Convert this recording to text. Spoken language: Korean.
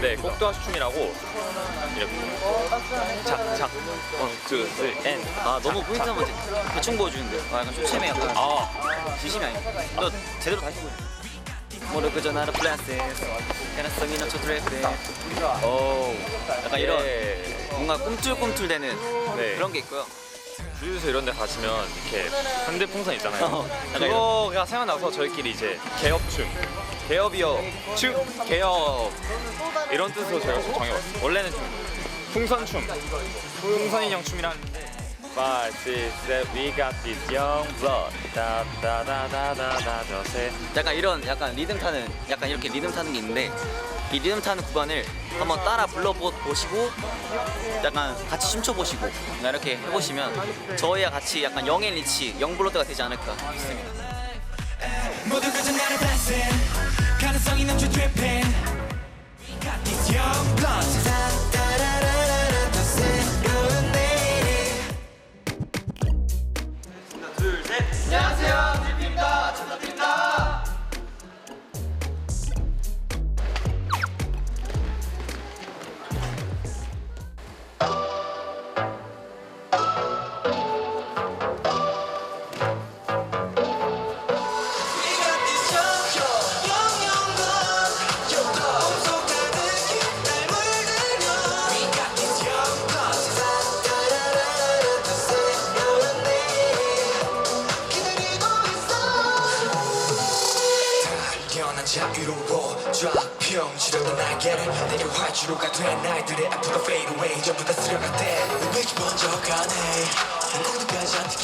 네, 꼭두아시 춤이라고. 이렇게. 작작. 원투쓰앤 아 너무 포인트 한번 대- 대충 보여주는데. 아 약간 쇼챔에 약간. 아. 진심이 아니고 너 제대로 다시 보여 모르고 전화로 플라스 가능성이 넘쳐 트래프 오. 약간 이런 예. 뭔가 꿈틀꿈틀대는 네. 그런 게 있고요 주유소 이런 데 가시면 이렇게 현대 풍선 있잖아요. 어, 약간 그거가 생각나서 저희끼리 이제 개업춤, 개업이요, 춤, 개업 이런 뜻으로 저희가 좀 정해봤어요. 원래는 좀 풍선춤, 풍선 인형 춤이라는데 Five, six, seven, we got this young blood. 다다다다다다 저세. 약간 이런 약간 리듬 타는 약간 이렇게 리듬 타는 게 있는데 이 리듬 타는 구간을 한번 따라 불러보시고 약간 같이 춤춰보시고 이렇게 해보시면 저희와 같이 약간 영앤 리치 영블로드가 되지 않을까 싶습니다 타련한 자유로워 좌평 지르던 날개를 내게 활주로가 된 날들의 앞으로 fade away. 전부 다 쓸어갈 때. 우리가 먼저 가네. 누구도 가지 않게